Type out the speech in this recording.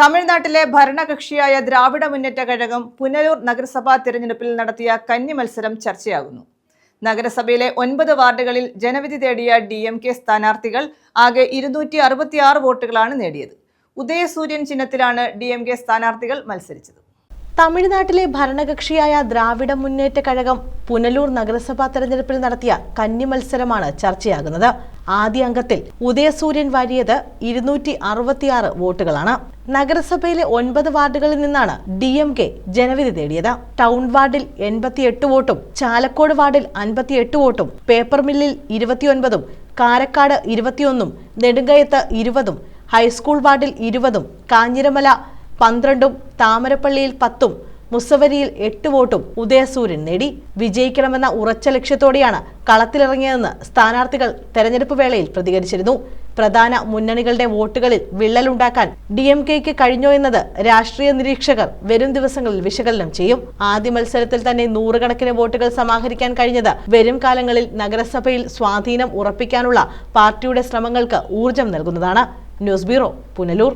തമിഴ്നാട്ടിലെ ഭരണകക്ഷിയായ ദ്രാവിഡ മുന്നേറ്റ കഴകം പുനലൂർ നഗരസഭാ തിരഞ്ഞെടുപ്പിൽ നടത്തിയ കന്നി മത്സരം ചർച്ചയാകുന്നു. നഗരസഭയിലെ ഒൻപത് വാർഡുകളിൽ ജനവിധി തേടിയ ഡി എം കെ സ്ഥാനാർത്ഥികൾ ആകെ ഇരുന്നൂറ്റി അറുപത്തിയാറ് വോട്ടുകളാണ് നേടിയത്. ഉദയസൂര്യൻ ചിഹ്നത്തിലാണ് ഡി എം കെ സ്ഥാനാർത്ഥികൾ മത്സരിച്ചത്. തമിഴ്നാട്ടിലെ ഭരണകക്ഷിയായ ദ്രാവിഡ മുന്നേറ്റ കഴകം പുനലൂർ നഗരസഭാ തെരഞ്ഞെടുപ്പിൽ നടത്തിയ കന്നി മത്സരമാണ് ചർച്ചയാകുന്നത്. ആദ്യ അംഗത്തിൽ ഉദയസൂര്യൻ വാരിയത് ഇരുന്നൂറ്റി അറുപത്തിയാറ് വോട്ടുകളാണ്. നഗരസഭയിലെ ഒൻപത് വാർഡുകളിൽ നിന്നാണ് ഡി എം കെ ജനവിധി തേടിയത്. ടൗൺ വാർഡിൽ എൺപത്തിയെട്ട് വോട്ടും ചാലക്കോട് വാർഡിൽ അൻപത്തിയെട്ട് വോട്ടും പേപ്പർ മില്ലിൽ ഇരുപത്തിയൊൻപതും കാരക്കാട് ഇരുപത്തിയൊന്നും നെടുങ്കയത്ത് ഇരുപതും ഹൈസ്കൂൾ വാർഡിൽ ഇരുപതും കാഞ്ഞിരമല പന്ത്രണ്ടും താമരപ്പള്ളിയിൽ പത്തും മുസവരിയിൽ എട്ട് വോട്ടും ഉദയസൂര്യൻ നേടി. വിജയിക്കണമെന്ന ഉറച്ച ലക്ഷ്യത്തോടെയാണ് കളത്തിലിറങ്ങിയതെന്ന് സ്ഥാനാർത്ഥികൾ തെരഞ്ഞെടുപ്പ് വേളയിൽ പ്രതികരിച്ചിരുന്നു. പ്രധാന മുന്നണികളുടെ വോട്ടുകളിൽ വിള്ളലുണ്ടാക്കാൻ ഡി എം കെക്ക് കഴിഞ്ഞോ എന്നത് രാഷ്ട്രീയ നിരീക്ഷകർ വരും ദിവസങ്ങളിൽ വിശകലനം ചെയ്യും. ആദ്യ മത്സരത്തിൽ തന്നെ നൂറുകണക്കിന് വോട്ടുകൾ സമാഹരിക്കാൻ കഴിഞ്ഞത് വരും കാലങ്ങളിൽ നഗരസഭയിൽ സ്വാധീനം ഉറപ്പിക്കാനുള്ള പാർട്ടിയുടെ ശ്രമങ്ങൾക്ക് ഊർജം നൽകുന്നതാണ്. News bureau Punalur.